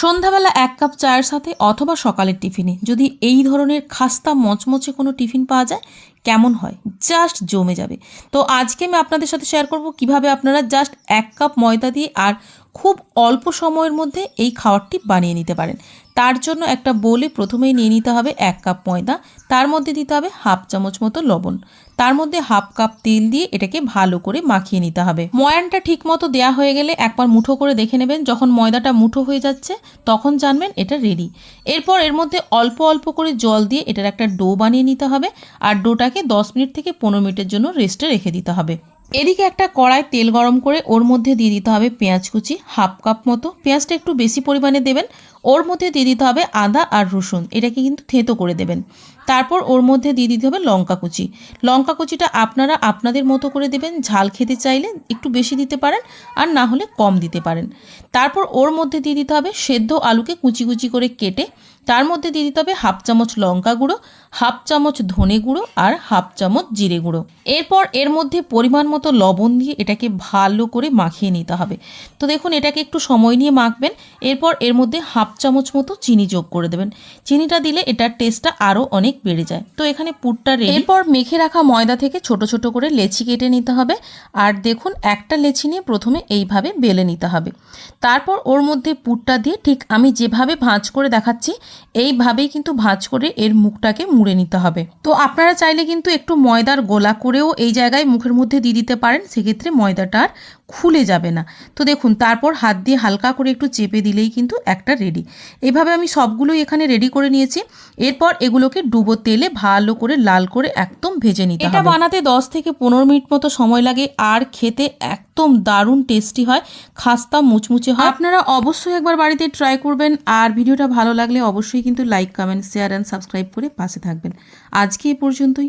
সন্ধ্যাবেলা এক কাপ চায়ের সাথে অথবা সকালের টিফিনে যদি এই ধরনের খাস্তা মচমচে কোনো টিফিন পাওয়া যায়, কেমন হয়? জাস্ট জমে যাবে। তো আজকে আমি আপনাদের সাথে শেয়ার করব কীভাবে আপনারা জাস্ট এক কাপ ময়দা দিয়ে আর খুব অল্প সময়ের মধ্যে এই খাবারটি বানিয়ে নিতে পারেন। তার জন্য একটা বোলে প্রথমেই নিয়ে নিতে হবে এক কাপ ময়দা, তার মধ্যে দিতে হবে হাফ চামচ মতো লবণ। তার মধ্যে হাফ কাপ তেল দিয়ে এটাকে ভালো করে মাখিয়ে নিতে হবে। ময়ানটা ঠিক মতো দেওয়া হয়ে গেলে একবার মুঠো করে দেখে নেবেন, যখন ময়দাটা মুঠো হয়ে যাচ্ছে, তখন জানবেন এটা রেডি এরপর এর মধ্যে অল্প অল্প করে জল দিয়ে এটার একটা ডো বানিয়ে নিতে হবে, আর ডোটাকে দশ মিনিট থেকে পনেরো মিনিটের জন্য রেস্টে রেখে দিতে হবে। এদিকে একটা কড়াই তেল গরম করে ওর মধ্যে দিয়ে দিতে হবে পেঁয়াজ কুচি হাফ কাপ মতো। পেঁয়াজটা একটু বেশি পরিমাণে দেবেন। ওর মধ্যে দিয়ে দিতে হবে আদা আর রসুন। এটাকে কিন্তু থেতো করে দেবেন। তারপর ওর মধ্যে দিয়ে দিতে হবে লঙ্কা কুচি। লঙ্কা কুচিটা আপনারা আপনাদের মতো করে দেবেন। ঝাল খেতে চাইলে একটু বেশি দিতে পারেন আর না হলে কম দিতে পারেন। তারপর ওর মধ্যে দিয়ে দিতে হবে সেদ্ধ আলুকে কুচি কুচি করে কেটে তার মধ্যে দিয়ে দিতে হবে হাফ চামচ লঙ্কা গুঁড়ো, হাফ চামচ ধনে গুঁড়ো আর হাফ চামচ জিরে গুঁড়ো। এরপর এর মধ্যে পরিমাণ মতো লবণ দিয়ে এটাকে ভালো করে মাখিয়ে নিতে হবে। তো দেখুন, এটাকে একটু সময় নিয়ে মাখবেন। এরপর এর মধ্যে হাফ চামচ মতো চিনি যোগ করে দেবেন। চিনিটা দিলে এটার টেস্টটা আরও অনেক বেড়ে যায়। তো এখানে পুরটা এরপর মেখে রাখা ময়দা থেকে ছোট ছোট করে লেচি কেটে নিতে হবে। আর দেখুন, একটা লেচি নিয়ে প্রথমে এইভাবে বেলে নিতে হবে। তারপর ওর মধ্যে পুরটা দিয়ে ঠিক আমি যেভাবে ভাঁজ করে দেখাচ্ছি এইভাবেই কিন্তু ভাঁজ করে এর মুখটাকে মুড়ে নিতে হবে। তো আপনারা চাইলে কিন্তু একটু ময়দার গোলা করেও এই জায়গায় মুখের মধ্যে দিয়ে দিতে পারেন সেক্ষেত্রে ময়দাটা আর খুলে যাবে না। তো দেখুন তারপর হাত দিয়ে হালকা করে একটু চেপে দিলেই কিন্তু একটা রেডি এইভাবে আমি সবগুলোই এখানে রেডি করে নিয়েছি। এরপর এগুলোকে ডুবো তেলে ভালো করে লাল করে একদম ভেজে নিতে হবে। এটা বানাতে দশ থেকে পনেরো মিনিট মতো সময় লাগে। আর খেতে একদম দারুণ টেস্টি হয়, খাস্তা মুচমুচে হয়। আপনারা অবশ্যই একবার বাড়িতে ট্রাই করবেন। আর ভিডিওটা ভালো লাগলে অবশ্যই কিন্তু like comment share and subscribe করে পাশে থাকবেন। আজকে এ পর্যন্তই।